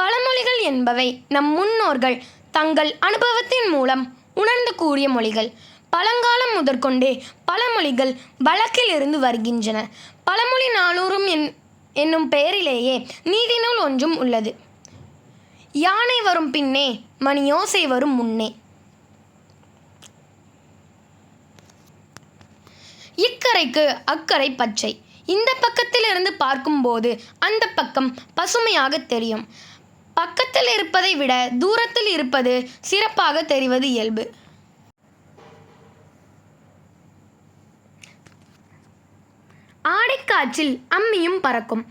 பழமொழிகள் என்பவை நம் முன்னோர்கள் தங்கள் அனுபவத்தின் மூலம் உணர்ந்து கூறிய மொழிகள். பழங்காலம் முதற்கொண்டே பழமொழிகள் வழக்கில் இருந்து வருகின்றன. பழமொழி நானூறும் என் என்னும் பெயரிலேயே நீதிநூல் ஒன்றும் உள்ளது. யானை வரும் பின்னே மணியோசை வரும் முன்னே. இக்கரைக்கு அக்கறை பச்சை. இந்த பக்கத்திலிருந்து பார்க்கும்போது அந்த பக்கம் பசுமையாக தெரியும். பக்கத்தில் இருப்பதை விட தூரத்தில் இருப்பது சிறப்பாக தெரிவது இயல்பு. ஆடைக்காற்றில் அம்மியும் பறக்கும்.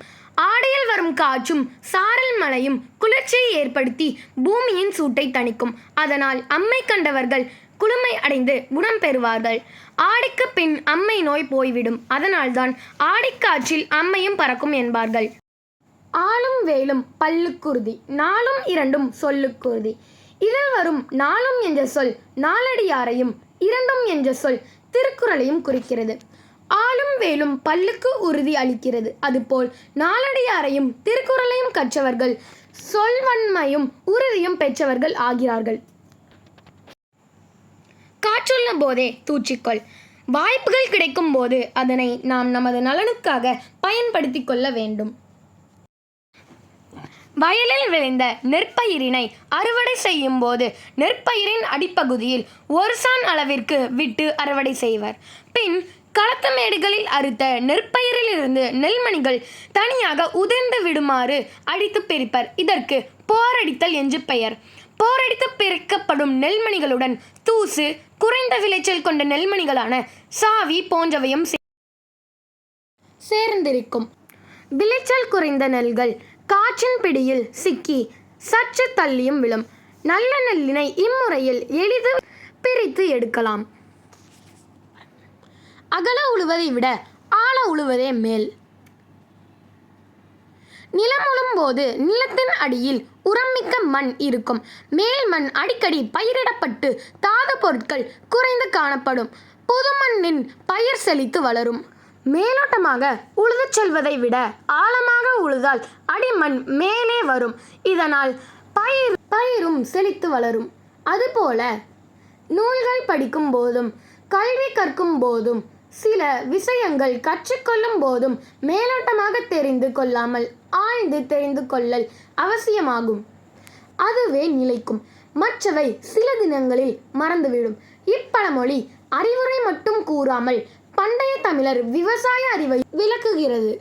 ஆடையில் வரும் காற்றும் சாரல் மழையும் குளிர்ச்சியை ஏற்படுத்தி பூமியின் சூட்டை தணிக்கும். அதனால் அம்மை கண்டவர்கள் குளுமை அடைந்து குணம் பெறுவார்கள். ஆடைக்கு பின் அம்மை நோய் போய்விடும். அதனால்தான் ஆடைக்காற்றில் அம்மையும் பறக்கும் என்பார்கள். ஆளும் வேலும் பல்லுக்குருதி நாளும் இரண்டும் சொல்லுக்குருதி இதில் வரும் நாளும் என்ற சொல் நாலடியாரையும் இரண்டும் என்ற சொல் திருக்குறளையும் குறிக்கிறது. ஆளும் வேலும் பல்லுக்கு உறுதி அளிக்கிறது. அதுபோல் நாலடியாரையும் திருக்குறளையும் கற்றவர்கள் சொல்வன்மையும் உறுதியும் பெற்றவர்கள் ஆகிறார்கள். காற்றுள்ள போதே தூச்சிக்கொள் வாய்ப்புகள் கிடைக்கும் போது அதனை நாம் நமது நலனுக்காக பயன்படுத்திக் கொள்ள வேண்டும். வயலில் விளைந்த நெற்பயிரினை அறுவடை செய்யும் போது நெற்பயிரின் அடிப்பகுதியில் ஒரு சான் அளவிற்கு விட்டு அறுவடை செய்வர். பின் களத்து மேடுகளில் அறுத்த நெற்பயிரிலிருந்து நெல்மணிகள் தனியாக உதிர்ந்து விடுமாறு அடித்து பிரிப்பர். இதற்கு போரடித்தல் என்று பெயர். போரடித்து பிரிக்கப்படும் நெல்மணிகளுடன் தூசு குறைந்த விளைச்சல் கொண்ட நெல்மணிகளான சாவி போன்றவையும் சேர்ந்திருக்கும். விளைச்சல் குறைந்த நெல்கள் காற்றின் பிடியில் சிக்கி சற்று தள்ளியும் விழும். நல்ல நெல்லினை இம்முறையில் எளிது பிரித்து எடுக்கலாம். அகல உழுவதை விட ஆழ உழுவதே மேல். நிலம் உழும் போது நிலத்தின் அடியில் உரம்மிக்க மண் இருக்கும். மேல் மண் அடிக்கடி பயிரிடப்பட்டு தாது பொருட்கள் குறைந்து காணப்படும். புது மண்ணின் பயிர் செழித்து வளரும். மேலோட்டமாக உழுது செல்வதை விட ஆழமாக உழுதால் அடிமண் மேலே வரும். இதனால் பயிர் பயிரும் செழித்து வளரும். அதுபோல நூல்கள் படிக்கும் போதும் கல்வி கற்கும் போதும் சில விஷயங்கள் கற்றுக்கொள்ளும் போதும் மேலோட்டமாக தெரிந்து கொள்ளாமல் ஆழ்ந்து தெரிந்து கொள்ளல் அவசியமாகும். அதுவே நிலைக்கும். மற்றவை சில தினங்களில் மறந்துவிடும். இப்பழமொழி அறிவுரை மட்டும் கூறாமல் பண்டைய தமிழர் விவசாய அறிவை விளக்குகிறது.